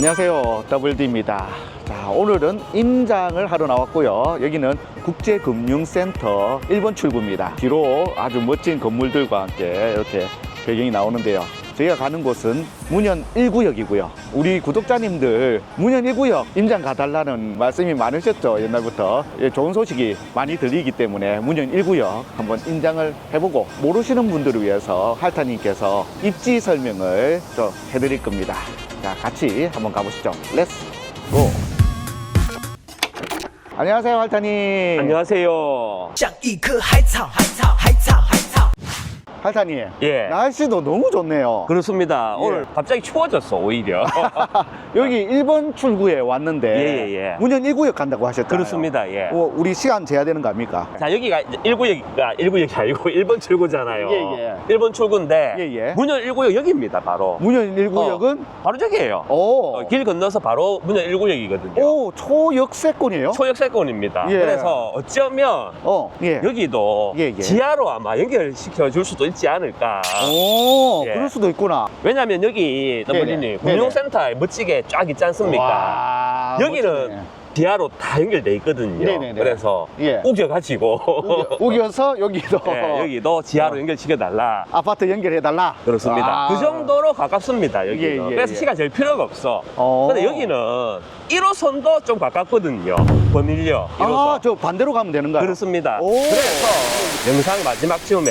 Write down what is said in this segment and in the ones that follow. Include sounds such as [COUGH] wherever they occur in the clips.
안녕하세요. 더블디입니다. 자, 오늘은 임장을 하러 나왔고요. 여기는 국제금융센터 1번 출구입니다. 뒤로 아주 멋진 건물들과 함께 이렇게 배경이 나오는데요. 저희가 가는 곳은 문현 1구역이고요. 우리 구독자님들 문현 1구역 임장 가달라는 말씀이 많으셨죠. 옛날부터. 예, 좋은 소식이 많이 들리기 때문에 문현 1구역 한번 임장을 해보고 모르시는 분들을 위해서 할타님께서 입지 설명을 또 해드릴 겁니다. 자, 같이 한번 가보시죠. 렛츠 고! 안녕하세요, 할타님. 안녕하세요. 像一棵海草，海草，海草，海草。 할타님. 예. 날씨도 너무 좋네요. 그렇습니다. 예. 오늘 갑자기 추워졌어, 오히려. [LAUGHS] 여기 1번 출구에 왔는데 예, 예, 예. 문현 1구역 간다고 하셨잖아요. 그렇습니다. 예. 어, 우리 시간 제한되는 거 아닙니까? 자, 여기가 1구역이가 1구역이 아니고 [LAUGHS] 1번 출구잖아요. 예, 예. 1번 출구인데 예, 예. 문현 1구역 여기입니다, 바로. 문현 1구역은 바로 저기예요. 오, 어, 길 건너서 바로 문현 1구역이거든요. 오 초역세권이에요? 초역세권입니다. 예. 그래서 어쩌면 어, 예. 여기도 예, 예. 지하로 아마 연결시켜 줄 수도 있지 않을까. 오, 예. 그럴 수도 있구나. 왜냐면 여기 네네. 더블리님 금융센터에 멋지게 쫙 있지 않습니까? 와, 여기는 멋지네. 지하로 다 연결돼 있거든요. 네네네. 그래서 예. 우겨가지고 우겨- 우겨서 여기도 예, [LAUGHS] 여기도 지하로 어. 연결시켜 달라. 아파트 연결해 달라. 그렇습니다. 아. 그 정도로 가깝습니다, 여기는. 예, 예, 그래서 예. 시간 될 필요가 없어. 어. 근데 여기는 1호선도 좀 가깝거든요. 범일역 1호선. 아, 저 반대로 가면 되는가요? 그렇습니다. 오. 그래서 영상 마지막 쯤에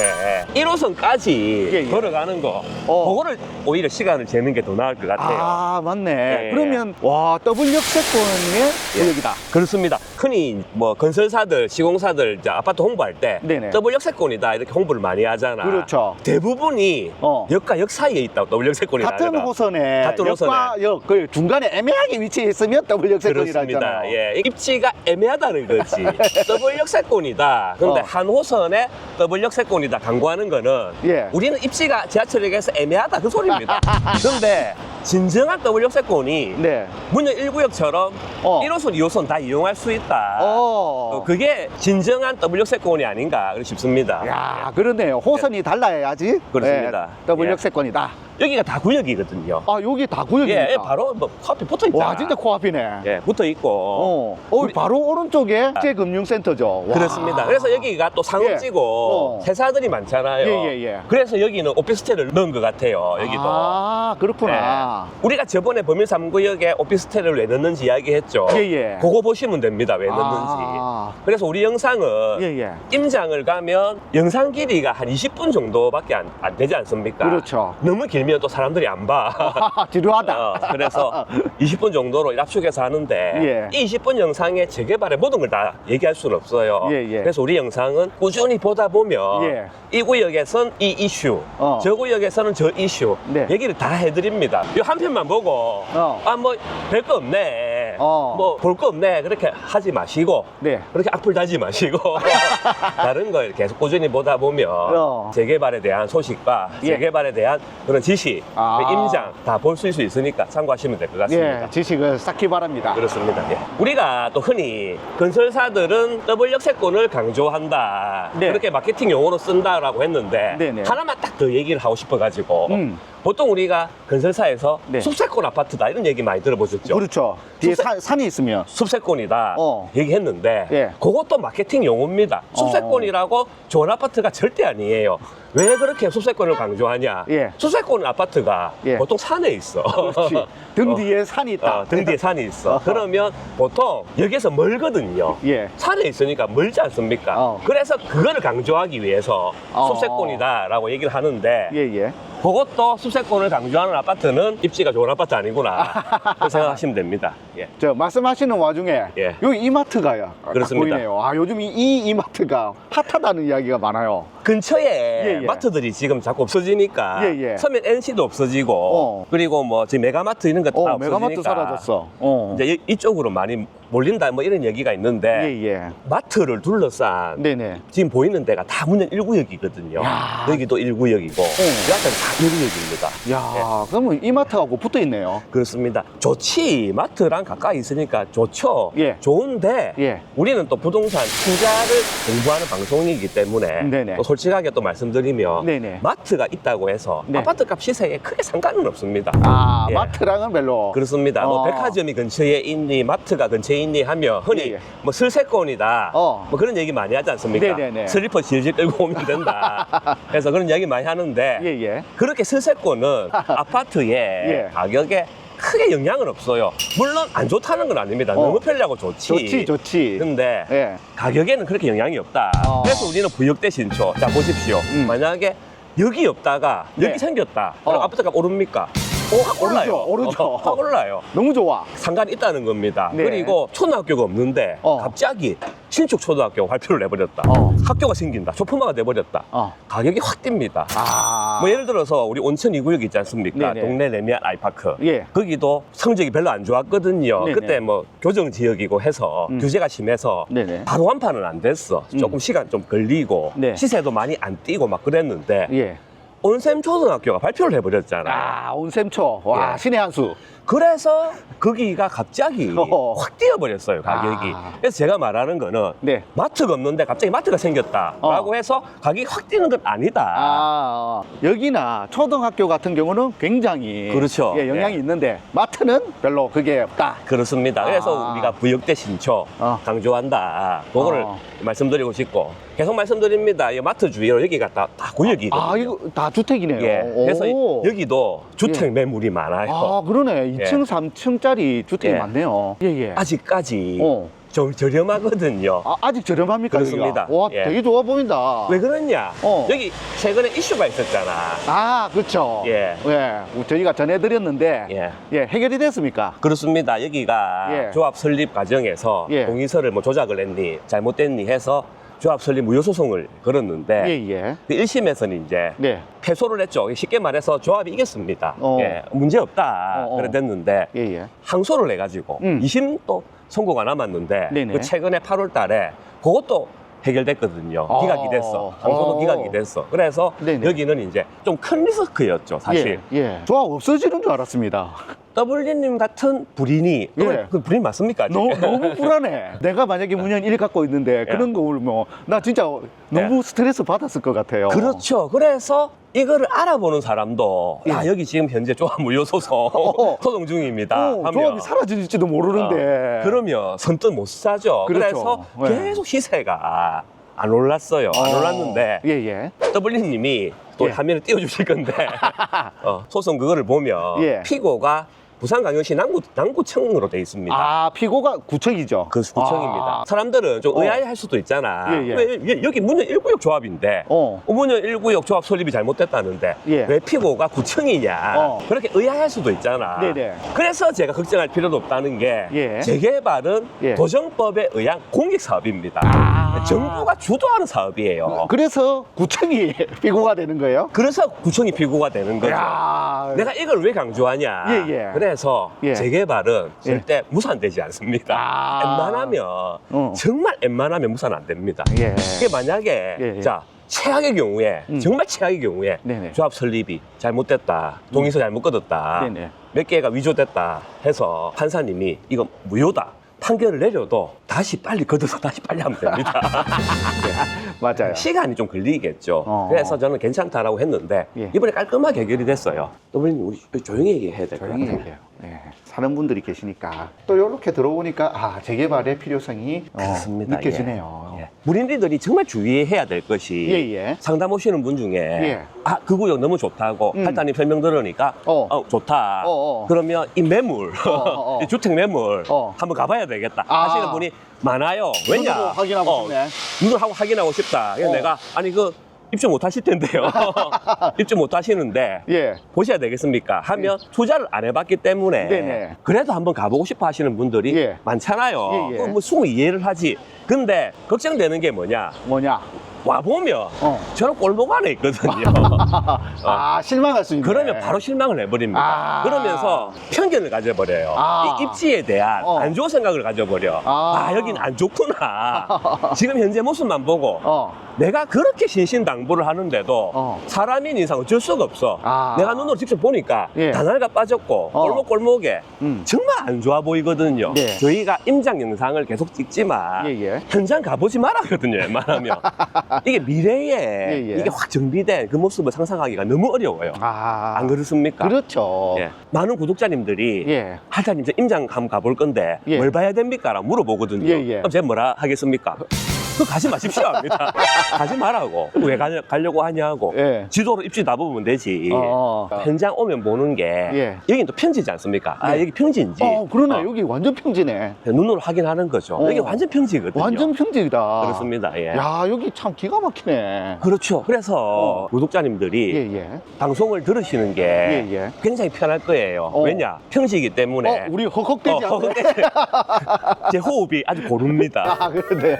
1호선까지 예, 예. 걸어가는 거, 어. 그거를 오히려 시간을 재는 게 더 나을 것 같아요. 아, 맞네. 예. 그러면 와, 더블 역세권의 예. 구역이다. 그렇습니다. 흔히 뭐 건설사들, 시공사들 이제 아파트 홍보할 때 네네. 더블 역세권이다 이렇게 홍보를 많이 하잖아. 그렇죠. 대부분이 어. 역과 역 사이에 있다. 더블 역세권이다. 같은 호선에 같은 역과 역, 그 중간에 애매하게 위치해 있으면 더블 역세권이라 그렇습니다. 했잖아요. 예, 입지가 애매하다는 거지. [LAUGHS] 더블 역세권이다. 그런데 어. 한 호선에 더블 역세권이다 광고하는 거는 예. 우리는 입지가 지하철역에서 애매하다 그 소리입니다. [LAUGHS] 그런데 진정한 더블 역세권이 네. 문현 1구역처럼 어. 1호선, 2호선 다 이용할 수 있다. 어. 어, 그게 진정한 더블 역세권이 아닌가 싶습니다. 야, 그러네요. 호선이 달라야지. 그렇습니다. 예, 더블 예. 역세권이다. 여기가 다 구역이거든요. 아, 여기 다 구역입니까? 예, 예, 바로 뭐 커피 붙어 있잖아. 와, 진짜 코앞이네. 예, 붙어 있고. 어, 어 우리- 바로 오른쪽에 국제금융센터죠. 와. 그렇습니다. 그래서 여기가 또 상업지고 어. 회사들이 많잖아요. 예, 예, 예. 그래서 여기는 오피스텔을 넣은 것 같아요. 여기도. 아, 그렇구나. 예. 우리가 저번에 범일 3구역에 오피스텔을 왜 넣는지 이야기했죠. 예, 예. 그거 보시면 됩니다. 왜 넣는지. 아. 그래서 우리 영상은 예, 예. 임장을 가면 영상 길이가 한 20분 정도밖에 안, 안 되지 않습니까? 그렇죠. 너무 길면 또 사람들이 안 봐. [LAUGHS] 지루하다. 어, 그래서 20분 정도로 압축해서 하는데 예. 이 20분 영상에 재개발의 모든 걸 다 얘기할 수는 없어요. 예, 예. 그래서 우리 영상은 꾸준히 보다 보면 예. 이 구역에선 이 이슈, 어. 저 구역에서는 저 이슈 네. 얘기를 다 해드립니다. 이한 편만 보고 어. 아뭐 별 거 없네, 어. 뭐볼 거 없네 그렇게 하지 마시고 네. 그렇게 악플 달지 마시고 [LAUGHS] 다른 걸 계속 꾸준히 보다 보면 어. 재개발에 대한 소식과 예. 재개발에 대한 그런 지식, 아. 그 임장 다볼수 있으니까 참고하시면 될 것 같습니다. 예, 지식을 쌓기 바랍니다. 그렇습니다. 예. 우리가 또 흔히 건설사들은 더블 역세권을 강조한다. 네. 그렇게 마케팅 용어로 쓴다라고 했는데 네네. 하나만 딱 더 얘기를 하고 싶어가지고 음. 보통 우리가 건설사에서 네. 숲세권 아파트다 이런 얘기 많이 들어보셨죠? 그렇죠. 뒤에 숲세- 산, 산이 있으면. 숲세권이다 어. 얘기했는데 예. 그것도 마케팅 용어입니다. 숲세권이라고 좋은 아파트가 절대 아니에요. 왜 그렇게 숲세권을 강조하냐? 예. 숲세권 아파트가 예. 보통 산에 있어. 그렇지. [LAUGHS] 등 어. 뒤에 산이 있다. 어, 등 뒤에 산이 있어. 어허. 그러면 보통 여기서 멀거든요. 예. 산에 있으니까 멀지 않습니까? 어. 그래서 그거를 강조하기 위해서 어. 숲세권이다라고 얘기를 하는데 예, 예. 그것도 숲세권을 강조하는 아파트는 입지가 좋은 아파트 아니구나. 그렇게 생각하시면 됩니다. 예. 저 말씀하시는 와중에 예. 여기 이마트가요. 딱 그렇습니다. 보이네요. 아, 요즘 이, 이 이마트가 핫하다는 이야기가 많아요. 근처에 예, 예. 마트들이 지금 자꾸 없어지니까 예, 예. 서면 NC도 없어지고 어. 그리고 뭐 지금 메가마트 이런 거다 어, 없어지니까 메가마트 사라졌어. 어. 이제 이- 이쪽으로 많이 몰린다 뭐 이런 얘기가 있는데 예, 예. 마트를 둘러싼 네네. 지금 보이는 데가 다 문현 1구역이거든요. 야. 여기도 1구역이고 그 앞에는 다 1구역입니다. 야, 그러면 이마트하고 붙어 있네요. 그렇습니다. 좋지. 마트랑 가까이 있으니까 좋죠. 예. 좋은데 예. 우리는 또 부동산 투자를 공부하는 방송이기 때문에 네네. 또 솔직하게 또 말씀드리면 네네. 마트가 있다고 해서 네. 아파트 값 시세에 크게 상관은 없습니다. 아, 예. 마트랑은 별로. 그렇습니다. 뭐 어. 백화점이 근처에 있니 마트가 근처에 있니 하면 흔히 예, 예. 뭐 슬세권이다 어. 뭐 그런 얘기 많이 하지 않습니까? 네네네. 슬리퍼 질질 끌고 오면 된다. [LAUGHS] 그래서 그런 얘기 많이 하는데 예, 예. 그렇게 슬세권은 [LAUGHS] 아파트의 예. 가격에 크게 영향은 없어요. 물론 안 좋다는 건 아닙니다. 어. 너무 편리하고 좋지. 좋지, 좋지. 근데 예. 가격에는 그렇게 영향이 없다. 어. 그래서 우리는 부역대 신초. 자 보십시오. 음. 만약에 여기 없다가 여기 네. 생겼다. 그럼 어. 아파트가 오릅니까? 오, 확 올라요. 오르죠. 어, 확 올라요. 너무 좋아. 상관이 있다는 겁니다. 네. 그리고 초등학교가 없는데 어. 갑자기 신축 초등학교가 발표를 내버렸다. 어. 학교가 생긴다. 초품화가 돼버렸다. 어. 가격이 확 뜁니다. 아. 뭐 예를 들어서 우리 온천 2구역 있지 않습니까? 네네. 동네 레미안 아이파크. 예. 거기도 성적이 별로 안 좋았거든요. 네네. 그때 뭐 교정 지역이고 해서 음. 규제가 심해서 네네. 바로 완판은 안 됐어. 음. 조금 시간 좀 걸리고 네. 시세도 많이 안 뛰고 막 그랬는데 예. 온샘 초등학교가 발표를 해버렸잖아. 아, 온샘초. 와, 예. 신의 한 수. 그래서 거기가 갑자기 [LAUGHS] 어허. 확 뛰어버렸어요 가격이. 아. 그래서 제가 말하는 거는 네. 마트가 없는데 갑자기 마트가 생겼다라고 어. 해서 가격이 확 뛰는 건 아니다. 아, 여기나 초등학교 같은 경우는 굉장히 그렇죠. 예, 영향이 예. 있는데 마트는 별로 그게 없다. 그렇습니다. 그래서 아. 우리가 부역대 신초 어. 강조한다. 그거를 어. 말씀드리고 싶고 계속 말씀드립니다. 이 마트 주위로 여기가 다, 다 구역이거든요. 아, 이거 다 주택이네요. 예. 그래서 오. 여기도 주택 예. 매물이 많아요. 아, 그러네. 2층, 예. 3층짜리 주택이 예. 많네요. 예, 예. 아직까지 어. 좀 저렴하거든요. 아, 아직 저렴합니까? 그렇습니다. 여기가? 와, 예. 되게 좋아 보인다. 왜 그러냐? 어. 여기 최근에 이슈가 있었잖아. 아, 그렇죠. 예. 예. 저희가 전해드렸는데 예. 예, 해결이 됐습니까? 그렇습니다. 여기가 예. 조합 설립 과정에서 예. 동의서를 뭐 조작을 했니, 잘못됐니 해서 조합 설립 무효 소송을 걸었는데 예, 예. 그 1심에서는 이제 네. 패소를 했죠. 쉽게 말해서 조합이 이겼습니다. 어. 예, 문제 없다. 어, 어. 그래 됐는데 예, 예. 항소를 해가지고 음. 2심 또 선고가 남았는데 네네. 그 최근에 8월 달에 그것도 해결됐거든요. 어. 기각이 됐어. 항소도 어. 기각이 됐어. 그래서 네네. 여기는 이제 좀 큰 리스크였죠, 사실. 예, 예. 조합 없어지는 줄 알았습니다. 더블리님 같은 불인이 예. 그 불인 맞습니까? 아직? 너무, 너무 [LAUGHS] 불안해. 내가 만약에 문현 1 갖고 있는데 그런 거 울면 나 진짜 너무 스트레스 받았을 것 같아요. 예. 그렇죠. 그래서 이거를 알아보는 사람도 야 예. 여기 지금 현재 조합 무효 소송 [LAUGHS] 어. 소송 중입니다. 어, 하면 조합이 사라질지도 모르는데. 어, 그러면 선뜻 못 사죠. 그렇죠. 그래서 네. 계속 시세가 안 올랐어요. 안 어. 올랐는데 예, 예. 더블리님이 또 예. 화면을 띄워주실 건데 [LAUGHS] 어, 소송 그거를 보면 예. 피고가 부산광역시 남구, 남구청으로 돼 있습니다. 아, 피고가 구청이죠. 그 구청입니다. 아, 사람들은 좀 어. 의아해할 수도 있잖아. 예, 예. 왜, 왜 여기 문현 1구역 조합인데 어. 문현 1구역 조합 설립이 잘못됐다는데 예. 왜 피고가 구청이냐 어. 그렇게 의아할 수도 있잖아. 네네. 그래서 제가 걱정할 필요도 없다는 게 예. 재개발은 예. 도정법에 의한 공익 사업입니다. 아. 정부가 주도하는 사업이에요. 그래서 구청이 [LAUGHS] 피고가 되는 거예요? 그래서 구청이 피고가 되는 거죠. 야 내가 이걸 왜 강조하냐? 예, 예. 그래 서 예. 재개발은 절대 무산되지 않습니다. 아. 웬만하면 어. 정말 웬만하면 무산 안 됩니다. 예. 이게 만약에 예, 예. 자 최악의 경우에 음. 정말 최악의 경우에 네네. 조합 설립이 잘못됐다, 동의서 잘못 끊었다, 네네. 몇 개가 위조됐다 해서 판사님이 이거 무효다. 판결을 내려도 다시 빨리 걷어서 [LAUGHS] 다시 빨리 하면 됩니다. [LAUGHS] 맞아요. 시간이 좀 걸리겠죠. 어. 그래서 저는 괜찮다라고 했는데 예. 이번에 깔끔하게 해결이 됐어요. 더블님 우리 조용히 얘기해야 될 것 조용히 같아요. 얘기해요. 예. 사는 분들이 계시니까 또 이렇게 들어오니까 아 재개발의 필요성이 어, 그렇습니다. 느껴지네요. 예. 예. 무린리들이 정말 주의해야 될 것이 예, 예. 상담 오시는 분 중에 예. 아 그 구역 너무 좋다고 음. 팔단이 설명 들으니까 어. 어, 좋다. 어, 어. 그러면 이 매물, 어, 어, 어. [LAUGHS] 이 주택 매물 어. 한번 가봐야 되겠다 아. 하시는 분이 많아요. 왜냐? 눈으로 확인하고 싶네. 눈을 하고 확인하고 싶다. 그래서 어. 내가 아니 그 입주 못 하실 텐데요. [LAUGHS] 입주 못 하시는데 예. 보셔야 되겠습니까? 하면 투자를 안 해봤기 때문에 네네. 그래도 한번 가보고 싶어 하시는 분들이 예. 많잖아요. 예, 예. 뭐 수고 이해를 하지. 근데 걱정되는 게 뭐냐? 뭐냐? 와 보면 어. 저는 골목 안에 있거든요. [LAUGHS] 아 실망할 수 있네. 그러면 바로 실망을 해버립니다. 아. 그러면서 편견을 가져버려요. 아. 이 입지에 대한 어. 안 좋은 생각을 가져버려. 아. 아, 여긴 안 좋구나. [LAUGHS] 지금 현재 모습만 보고 어. 내가 그렇게 신신당부를 하는데도 어. 사람인 이상 어쩔 수가 없어. 아. 내가 눈으로 직접 보니까 예. 단알가 빠졌고 어. 골목골목에 음. 정말 안 좋아 보이거든요. 네. 저희가 임장 영상을 계속 찍지만 예, 예. 현장 가보지 말았거든요. 웬만하면 [LAUGHS] 이게 미래에 예, 예. 이게 확 정비된 그 모습을 상상하기가 너무 어려워요. 아. 안 그렇습니까? 그렇죠. 예. 많은 구독자님들이 예. 하타님 저 임장 한번 가볼 건데 예. 뭘 봐야 됩니까? 라고 물어보거든요. 예, 예. 그럼 제가 뭐라 하겠습니까? 그 [LAUGHS] 가지 마십시오 합니다. 가지 말라고. 왜 가려, 가려고 하냐고. 예. 지도로 입지 놔보면 되지. 어. 현장 오면 보는 게 예. 여긴 또 평지지 않습니까? 아 네. 여기 평지인지 어, 그러네. 어, 여기 완전 평지네. 눈으로 확인하는 거죠. 어. 여기 완전 평지거든요. 완전 평지다. 그렇습니다. 예. 야, 여기 참 기가 막히네. 그렇죠. 그래서 어. 구독자님들이 예, 예. 방송을 들으시는 게 예, 예. 굉장히 편할 거예요. 어. 왜냐? 평지이기 때문에 어, 우리 헉헉대지 어, 않네. [LAUGHS] 제 호흡이 아주 고릅니다. 아, 그러네요.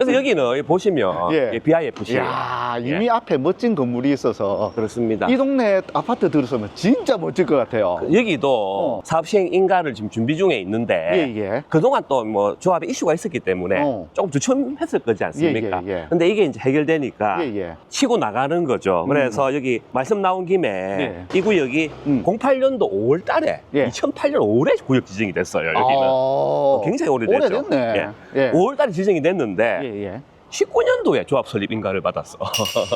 그래서 여기는 여기 보시면 예. 예. BIFC. 야, 이미 앞에 멋진 건물이 있어서 그렇습니다. 이 동네 아파트 들어서면 진짜 멋질 것 같아요. 여기도 어. 사업 시행 인가를 지금 준비 중에 있는데 예, 예. 그동안 또 뭐 조합에 이슈가 있었기 때문에 어. 조금 주춤했을 거지 않습니까? 예, 예, 예. 근데 이게 이제 해결되니까 예, 예. 치고 나가는 거죠. 그래서 여기 말씀 나온 김에 네. 이 구역이 음. 08년도 5월 달에 예. 2008년 5월에 구역 지정이 됐어요. 여기는. 어, 굉장히 오래됐죠. 오래됐네. 예. 5월 달에 지정이 됐는데 예, 예. 19년도에 조합 설립 인가를 받았어.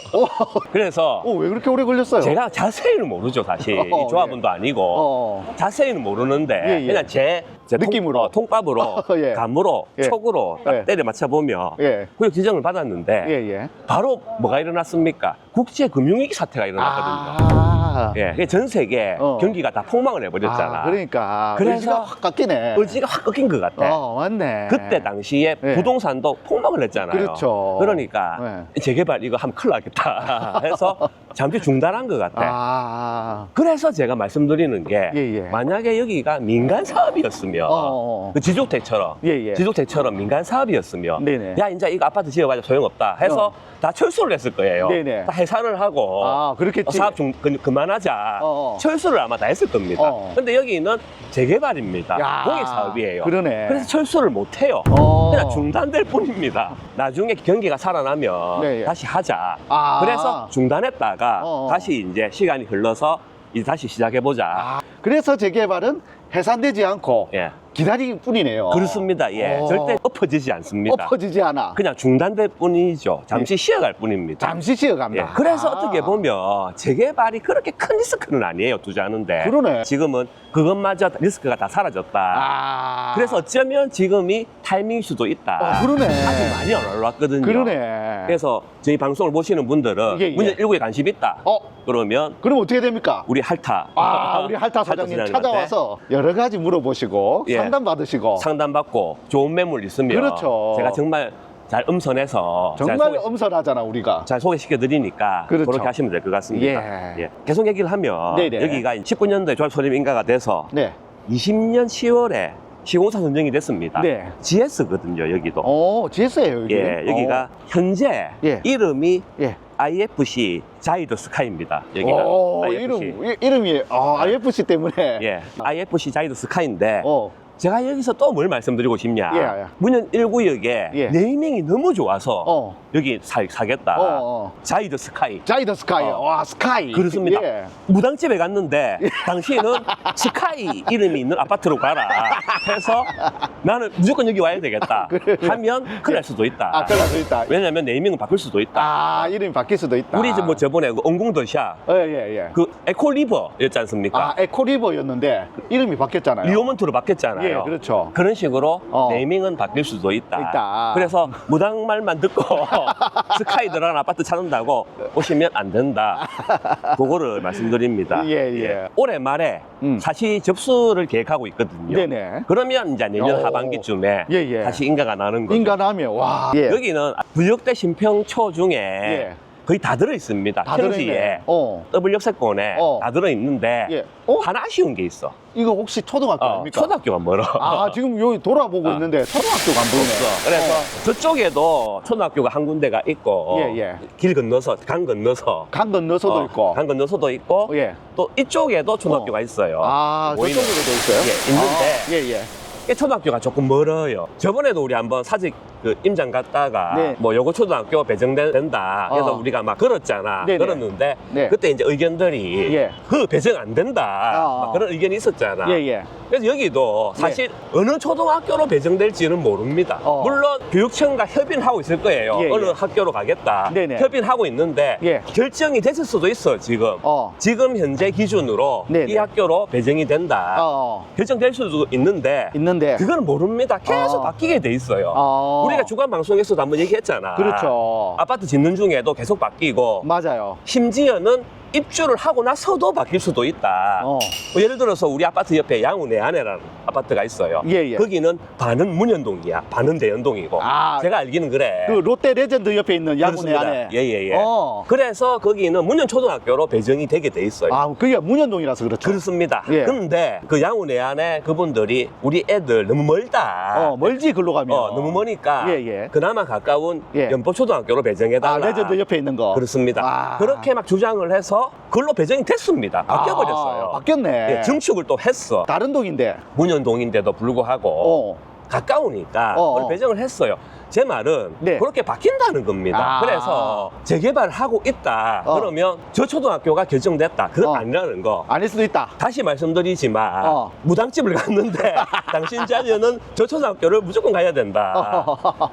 [LAUGHS] 그래서 어, 왜 그렇게 오래 걸렸어요? 제가 자세히는 모르죠, 사실. [LAUGHS] 어, 이 조합원도 아니고. 어, 자세히는 모르는데 예, 예. 그냥 제, 제 느낌으로. 통, 밥으로 [LAUGHS] 어, 예. 감으로 예. 촉으로 딱 예. 때려 맞춰 보면 예. 구역 지정을 받았는데 예, 예. 바로 뭐가 일어났습니까? 국제 금융위기 사태가 일어났거든요. 아, 예, 그게 전 세계 어. 경기가 다 폭망을 해버렸잖아. 아, 그러니까. 그래서 의지가 확 깎이네. 의지가 확 꺾인 것 같아. 어, 맞네. 그때 당시에 예. 부동산도 폭망을 했잖아요. 그렇죠. 그러니까 재개발 이거 하면 큰일 나겠다 [LAUGHS] 해서 잠시 중단한 것 같아. 아, 그래서 제가 말씀드리는 게 예, 예. 만약에 여기가 민간 사업이었으면 어, 어. 그 지족대처럼 예, 예. 지족대처럼 민간 사업이었으면 네네. 야 이제 이거 아파트 지어가지고 소용없다 해서 어. 다 철수를 했을 거예요. 네네. 다 해산을 하고 아, 그렇겠지. 어, 사업 좀 그, 그만 하자. 어, 어. 철수를 아마 다 했을 겁니다. 어. 근데 여기는 재개발입니다. 야, 공익 사업이에요. 그러네. 그래서 철수를 못 해요. 어. 그냥 중단될 뿐입니다. 나중에 경기가 살아나면 네, 예. 다시 하자. 아. 그래서 중단했다가 어, 어. 다시 이제 시간이 흘러서 이제 다시 시작해 보자. 아, 그래서 재개발은 해산되지 않고 예. 기다릴 뿐이네요. 그렇습니다. 예. 어. 절대 엎어지지 않습니다. 엎어지지 않아. 그냥 중단될 뿐이죠. 잠시 쉬어갈 뿐입니다. 잠시 쉬어간다. 예. 그래서 아. 어떻게 보면 재개발이 그렇게 큰 리스크는 아니에요. 투자하는데. 그러네. 지금은 그것마저 리스크가 다 사라졌다. 아. 그래서 어쩌면 지금이 타이밍일 수도 있다. 어, 그러네. 아직 많이 안 올라왔거든요. 그러네. 그래서 저희 방송을 보시는 분들은 예, 예. 문제 일구에 관심 있다. 어, 그러면 그럼 어떻게 됩니까? 우리 할타. 아, 우리 할타 [LAUGHS] 사장님 사장님한테 찾아와서 여러 가지 물어보시고 예. 상담 받으시고 상담받고 좋은 매물 있으면 그렇죠. 제가 정말 잘 음선해서 잘 정말 소개- 엄선하잖아 우리가. 잘 소개시켜 드리니까 그렇죠. 그렇게 하시면 될 것 같습니다. 예. 계속 얘기를 하면 네네. 여기가 19년도에 조합 소립 인가가 돼서 네. 20년 10월에 시공사 선정이 됐습니다. 네. GS거든요, 여기도. 어, GS예요 여기. 예, 여기가 현재 예. 이름이 예. IFC 자이더 스카이입니다. 여기가 오, IFC. 어, 이름 이- 이름이 아, IFC 때문에. 예, IFC 자이더 스카이인데 어. 제가 여기서 또 뭘 말씀드리고 싶냐? 예, 예. 문현 1구역에 예. 네이밍이 너무 좋아서 어. 여기 사, 사겠다. 어, 어. 자이더 스카이. 자이더 스카이. 어. 와, 스카이. 그렇습니다. 예. 무당집에 갔는데 당시에는 [LAUGHS] 스카이 이름이 있는 아파트로 가라 해서 나는 무조건 여기 와야 되겠다. [LAUGHS] 하면 큰일 날 수도 있다. 아, 그럴 수 있다. 왜냐면 네이밍은 바뀔 수도 있다. 아, 이름이 바뀔 수도 있다. 우리 뭐 저번에 그 엉궁더샤 예, 예, 예. 그 에코리버였지 않습니까? 아, 에코리버였는데 이름이 바뀌었잖아요. 리오먼트로 바뀌었잖아요. 예, 그렇죠. 그런 식으로 어. 네이밍은 바뀔 수도 있다. 있다. 그래서 무당말만 듣고 [LAUGHS] 스카이 들어간 아파트 찾는다고 오시면 안 된다. 그거를 말씀드립니다. 예, 예. 올해 말에 음. 사시 접수를 계획하고 있거든요. 네네. 그러면 이제 내년 오. 하반기쯤에 예, 예. 다시 인가가 나는 거죠. 인간하면 와. 예. 여기는 부역대 신평초 중에 예. 거의 다 들어 있습니다. 다 평지에 들어있네. 어. 더블 역세권에 어. 다 들어 있는데 예. 어? 하나 아쉬운 게 있어. 이거 혹시 초등학교 어, 아닙니까? 초등학교가 멀어. 아, [LAUGHS] 지금 여기 돌아보고 어. 있는데 초등학교가 안 보이네. 그래서 저쪽에도 초등학교가 한 군데가 있고 예, 예. 길 건너서 강 건너서 강 건너서도 어, 있고. 강 건너서도 있고 예. 또 이쪽에도 초등학교가 있어요. 아, 보이는- 저쪽에도 있어요? 예, 있는데 아, 예, 예. 이 초등학교가 조금 멀어요. 저번에도 우리 한번 사직 그 임장 갔다가 네. 뭐 요거 초등학교 배정된다. 그래서 어. 우리가 막 걸었잖아. 네네. 걸었는데 네. 그때 이제 의견들이 예. 그 배정 안 된다. 어. 막 그런 의견이 있었잖아. 예, 예. 그래서 여기도 사실 어느 초등학교로 배정될지는 모릅니다. 어. 물론 교육청과 협의는 하고 있을 거예요. 예, 어느 예. 학교로 가겠다. 네네. 협의는 하고 있는데 예. 결정이 됐을 수도 있어 지금. 어. 지금 현재 기준으로 네네. 이 학교로 배정이 된다. 어. 결정될 수도 있는데 있는데. 그거는 모릅니다. 계속 어. 바뀌게 돼 있어요. 어. 우리가 주간 방송에서도 한번 얘기했잖아. 그렇죠. 아파트 짓는 중에도 계속 바뀌고 맞아요. 심지어는 입주를 하고 나서도 바뀔 수도 있다. 어. 뭐 예를 들어서 우리 아파트 옆에 양우 내안에라는 아파트가 있어요. 예, 예. 거기는 반은 문현동이야. 반은 대연동이고. 아. 제가 알기는 그래. 그 롯데 레전드 옆에 있는 그렇습니다. 안에. 예, 예, 예. 어. 그래서 거기는 문현초등학교로 배정이 되게 돼 있어요. 아, 그게 문현동이라서 그렇죠. 그렇습니다. 예. 근데 그 양우 내안에 그분들이 우리 애들 너무 멀다. 어, 멀지 글로 가면. 어, 너무 머니까 예, 예. 그나마 가까운 예. 연포초등학교로 배정해달라. 아, 레전드 옆에 있는 거. 그렇습니다. 아. 그렇게 막 주장을 해서 그걸로 배정이 됐습니다. 바뀌어버렸어요. 아, 바뀌었네. 예, 증축을 또 했어. 다른 동인데. 문현동인데도 불구하고 어. 가까우니까 어, 어. 배정을 했어요. 제 말은 네. 그렇게 바뀐다는 겁니다. 아. 그래서 재개발하고 있다. 어. 그러면 저 초등학교가 결정됐다. 그건 어. 아니라는 거. 아닐 수도 있다. 다시 말씀드리지만 어. 무당집을 갔는데 [LAUGHS] 당신 자녀는 저 초등학교를 무조건 가야 된다.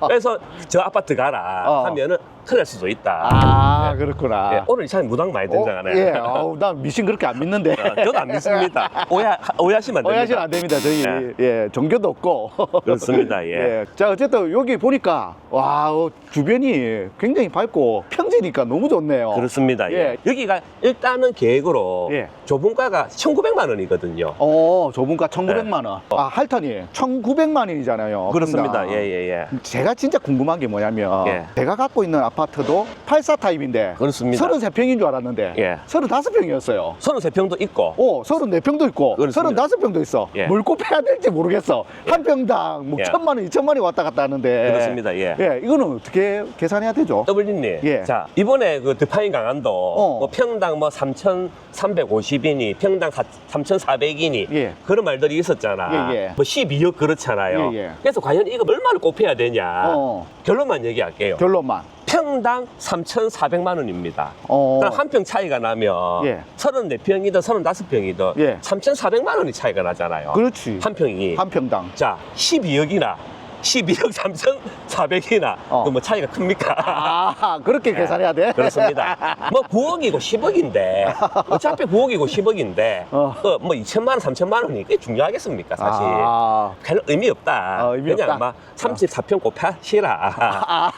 그래서 저 아파트 가라 어. 하면은 큰일 날 수도 있다. 아, 그렇구나. 예, 오늘 참 무당 많이 등장하네. 어, 예, 어우, 나 미신 그렇게 안 믿는데. 어, 저도 안 믿습니다. 오해, 오해하시면 안 됩니다. 오해하시면 안 됩니다. 저희 예, 종교도 없고. 그렇습니다. 예. [LAUGHS] 자 어쨌든 여기 보니까 와 어, 주변이 굉장히 밝고 평지니까 너무 좋네요. 그렇습니다. 예. 예. 여기가 일단은 계획으로 예. 조분가가 1,900만 원이거든요. 어, 저분가 1,900만 원. 어. 아, 할탄이 1,900만 원이잖아요. 그렇습니다. 예, 예, 예. 제가 진짜 궁금한 게 뭐냐면 예. 제가 갖고 있는 아파트도 84 타입인데 그렇습니다. 33평인 줄 알았는데 예. 35평이었어요. 33평도 있고. 오, 34평도 있고 그렇습니다. 35평도 있어. 예. 뭘 꼽혀야 될지 모르겠어. 한 평당 뭐 예. 천만 원, 이천만 원이 왔다 갔다 하는데. 그렇습니다. 예. 예, 이거는 어떻게 계산해야 되죠? 더블님, 예. 자 이번에 그 드파인 강안도 어. 뭐 평당 뭐 3,350이니 평당 3,400이니 예. 그런 말들이 있었잖아. 예, 예. 뭐 12억 그렇잖아요. 예, 예. 그래서 과연 이거 얼마를 꼽혀야 되냐? 어. 결론만 얘기할게요. 결론만. 평당 3,400만 원입니다. 어. 한 평 차이가 나면 예. 34평이든 35평이든 예. 3,400만 원이 차이가 나잖아요. 그렇지. 한 평이. 한 평당. 자, 12억이나 12억 3,400이나 어. 그뭐 차이가 큽니까? 아, 그렇게 계산해야 돼? 그렇습니다. 뭐 9억이고 10억인데 [LAUGHS] 어차피 9억이고 10억인데 어. 뭐 2천만 원, 3천만 원이 그게 중요하겠습니까 사실? 아, 별 의미 없다. 어, 의미 그냥 없다. 아마 34평 곱하시라. 아,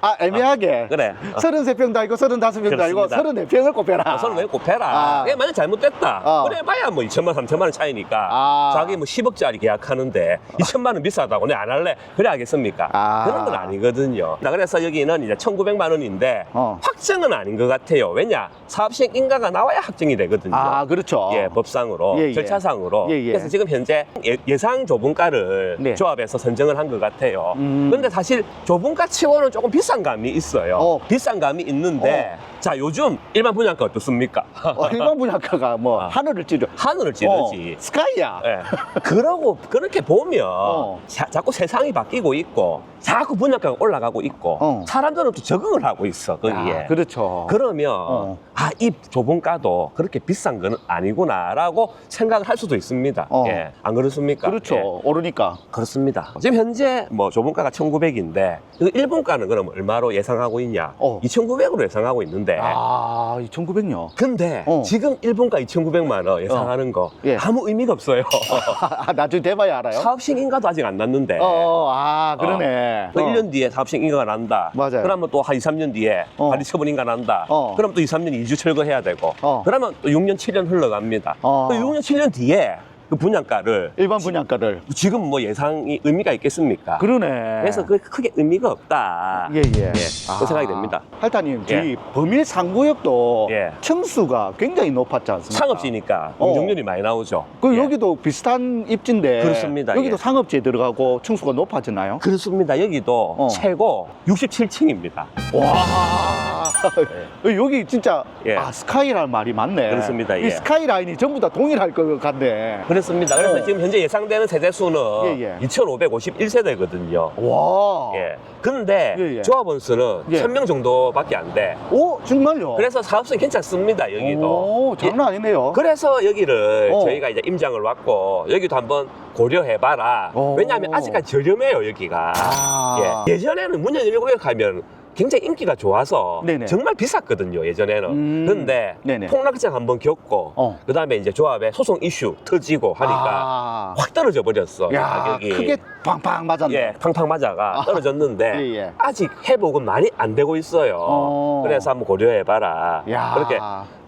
아, 애매하게. 그래. 어. 33평도 아니고 35평도 아니고 그렇습니다. 34평을 꼽혀라. 서는 왜 곱해라. 아. 그게 만약 잘못됐다. 어. 그래 봐야 뭐 2천만 원, 3천만 원 차이니까. 아. 자기 뭐 10억짜리 계약하는데 2천만 원 비싸다고 내가 안 할래. 그래 하겠습니까? 아. 그런 건 아니거든요. 나 그래서 여기는 이제 1,900만 원인데 어. 확정은 아닌 것 같아요. 왜냐? 사업 시행 인가가 나와야 확정이 되거든요. 아, 그렇죠. 예, 법상으로, 예, 예. 절차상으로. 예, 예. 그래서 지금 현재 예, 상 조분가를 네. 조합해서 선정을 한 것 같아요. 음. 그런데 사실 조분가 치고는 조금 비싼 감이 있어요. 어. 비싼 감이 있는데, 자, 요즘 일반 분양가 어떻습니까? 어, 일반 분양가가 뭐 아. 하늘을 찌르. 하늘을 찌르지. 어, 스카이야. 예. 그러고 그렇게 보면 어. 자, 자꾸 세상이 바뀌고 있고 자꾸 분양가가 올라가고 있고 어. 사람들은 또 적응을 하고 있어 거기에. 아, 그렇죠. 그러면 어. 아이 조분가도 그렇게 비싼 건 아니구나라고 생각을 할 수도 있습니다. 어. 예, 안 그렇습니까? 그렇죠. 예. 오르니까. 그렇습니다. 지금 현재 뭐 조분가가 1,900인데 그 일본가는 그럼 얼마로 예상하고 있냐? 어. 2,900으로 예상하고 있는데 아, 2,900요. 근데 어. 지금 일본가 2,900만 원 예상하는 거 예. 아무 의미가 없어요. [LAUGHS] 아, 나중에 돼봐야 알아요. 사업식 인가도 아직 안 났는데. 어, 어, 아, 그러네. 또 어. 1년 뒤에 사업식 인가가 난다. 맞아요. 그러면 또 한 2, 3년 뒤에 어. 관리 처분 인가 난다. 어. 그럼 또 2, 3년 이주 철거해야 되고. 어. 그러면 또 6년, 7년 흘러갑니다. 어. 또 6년, 7년 뒤에 그 분양가를 일반 분양가를. 지금 뭐 예상이 의미가 있겠습니까? 그러네. 그래서 그 크게 의미가 없다. 예, 예. 그 생각이 됩니다. 할타님, 저희 예. 범일 상구역도 예. 층수가 굉장히 높았지 않습니까? 상업지니까 어. 공정률이 많이 나오죠. 그 예. 여기도 비슷한 입지인데 그렇습니다. 여기도 예. 상업지에 들어가고 층수가 높아지나요? 그렇습니다. 여기도 어. 최고 67층입니다. 와 [LAUGHS] 여기 진짜 예. 아 스카이라는 말이 맞네. 그렇습니다, 이 예. 스카이 라인이 전부 다 동일할 것 같네. 그 렇습니다. 그래서 어. 지금 현재 예상되는 세대 수는 예, 예. 2,551세대거든요. 와. 예. 근데 예, 예. 조합원 수는 예. 1,000명 정도밖에 안 돼. 오 정말요? 그래서 사업성이 괜찮습니다, 여기도. 오, 장난 아니네요. 그래서 여기를 어. 저희가 이제 임장을 왔고 여기도 한번 고려해봐라. 오. 왜냐하면 아직까지 저렴해요 여기가. 아. 예. 예전에는 문현 1구역 하면 굉장히 인기가 좋아서 네네. 정말 비쌌거든요 예전에는. 음. 근데 네네. 폭락장 한번 겪고 어. 그다음에 이제 조합에 소송 이슈 터지고 하니까 아. 확 떨어져 버렸어 야, 가격이. 크게 팡팡 맞았네. 예, 팡팡 맞아가 아. 떨어졌는데 예, 예. 아직 회복은 많이 안 되고 있어요. 어. 그래서 한번 고려해봐라. 야. 그렇게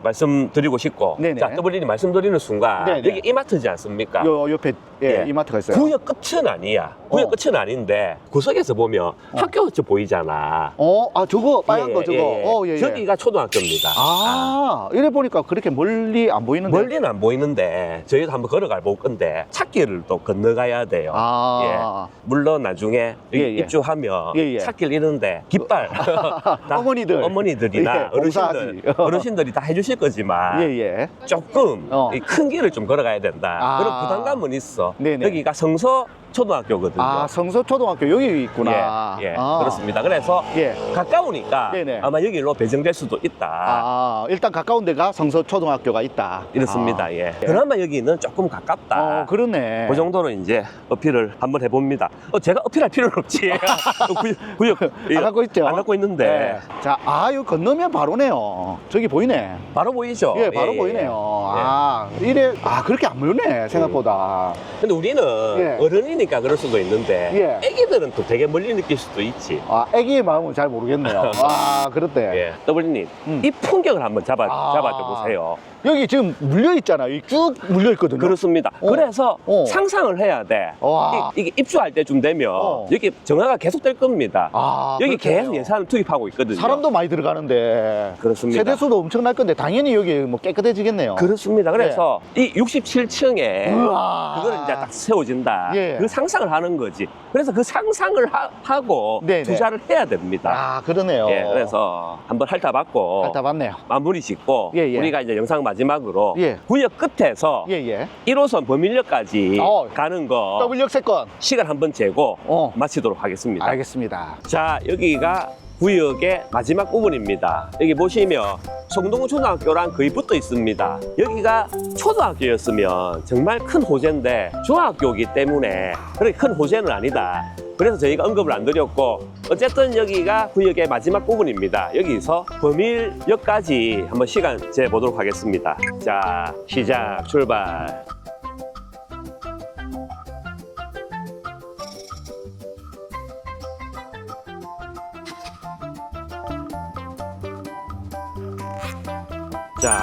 말씀드리고 싶고 네네. 자 더블린이 말씀드리는 순간 네네. 여기 이마트지 않습니까? 요 옆에 예, 예. 이마트가 있어요. 구역 끝은 아니야. 구역 어. 끝은 아닌데 구석에서 보면 학교 저 보이잖아. 어, 아 저거 빨간 예, 거 저거. 예, 예. 어, 예, 예. 저기가 초등학교입니다. 아, 이래 보니까 그렇게 멀리 안 보이는데. 멀리는 안 보이는데 저희도 한번 걸어가 볼 건데 찾길을 또 건너가야 돼요. 아. 예. 물론 나중에 예, 예. 입주하면 예, 예. 찾길 잃는데 깃발 [LAUGHS] 다 어머니들. 어머니들이나 예, 어르신들 봉사하지. 어르신들이 다 해주실 거지만 예, 예. 조금 어. 이큰 길을 좀 걸어가야 된다. 아. 그런 부담감은 있어. 네네. 여기가 성서 초등학교거든요. 아, 성서초등학교 여기 있구나. 예, 예. 아. 그렇습니다. 그래서 예. 가까우니까 네네. 아마 여기로 배정될 수도 있다. 아, 일단 가까운 데가 성서초등학교가 있다. 이렇습니다. 아. 예. 그나마 여기는 조금 가깝다. 어, 그러네. 그 정도로 이제 어필을 한번 해봅니다. 어, 제가 어필할 필요는 없지. [LAUGHS] 구역, 구역 안 갖고 있죠? 안 갖고 있는데 네. 자, 아, 이거 건너면 바로네요. 저기 보이네. 바로 보이죠? 예, 바로 예, 보이네요. 예. 아, 이래, 아, 그렇게 안 멀네, 생각보다. 근데 우리는 예. 어른이니 까 그럴 수도 있는데 예. 애기들은 또 되게 멀리 느낄 수도 있지. 아, 애기의 마음은 잘 모르겠네요. [LAUGHS] 아, 그렇대. 예. 더블님, 음. 이 풍경을 한번 잡아, 아. 잡아줘 보세요. 여기 지금 물려 있잖아요. 이쭉 물려 있거든요. 그렇습니다. 어. 그래서 어. 상상을 해야 돼. 와. 이, 이게 입주할 때쯤 되면 어. 여기 정화가 계속 될 겁니다. 아, 여기 그렇겠네요. 계속 예산을 투입하고 있거든요. 사람도 많이 들어가는데. 그렇습니다. 세대 수도 엄청날 건데, 당연히 여기 뭐 깨끗해지겠네요. 그렇습니다. 그래서 이 67층에 우와. 그거를 이제 딱 세워진다. 예. 그 상상을 하는 거지. 그래서 그 상상을 하, 고 네네. 투자를 해야 됩니다. 아, 그러네요. 예, 그래서 한번 핥아봤고 갖다 봤네요. 마무리 짓고 예, 예. 우리가 이제 영상 마지막으로 예. 구역 끝에서 예, 예. 1호선 범일역까지 어. 가는 거 더블 역세권. 시간 한번 재고 어. 마치도록 하겠습니다. 알겠습니다. 자, 여기가 구역의 마지막 부분입니다. 여기 보시면 성동구 초등학교랑 거의 붙어 있습니다. 여기가 초등학교였으면 정말 큰 호재인데 중학교이기 때문에 그렇게 큰 호재는 아니다. 그래서 저희가 언급을 안 드렸고 어쨌든 여기가 구역의 마지막 부분입니다. 여기서 범일역까지 한번 시간 재 보도록 하겠습니다. 자, 시작 출발.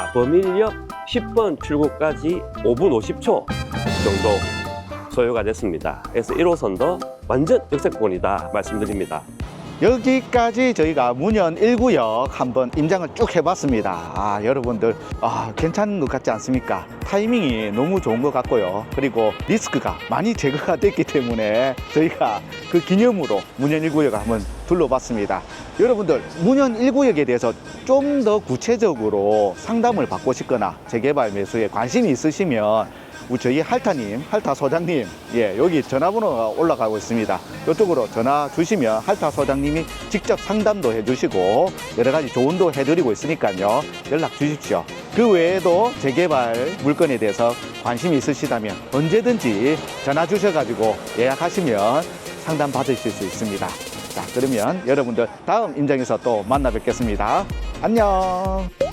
자, 범일역 10번 출구까지 5분 50초 정도 소요가 됐습니다. 그래서 1호선도 완전 역세권이다 말씀드립니다. 여기까지 저희가 문현 1구역 한번 임장을 쭉 해봤습니다. 아, 여러분들, 아, 괜찮은 것 같지 않습니까? 타이밍이 너무 좋은 것 같고요. 그리고 리스크가 많이 제거가 됐기 때문에 저희가 그 기념으로 문현 1구역을 한번 둘러봤습니다. 여러분들, 문현 1구역에 대해서 좀 더 구체적으로 상담을 받고 싶거나 재개발 매수에 관심이 있으시면 저희 할타님, 할타 소장님, 예, 여기 전화번호가 올라가고 있습니다. 이쪽으로 전화 주시면 할타 소장님이 직접 상담도 해주시고 여러 가지 조언도 해드리고 있으니까요. 연락 주십시오. 그 외에도 재개발 물건에 대해서 관심이 있으시다면 언제든지 전화 주셔가지고 예약하시면 상담 받으실 수 있습니다. 자, 그러면 여러분들 다음 임장에서 또 만나 뵙겠습니다. 안녕.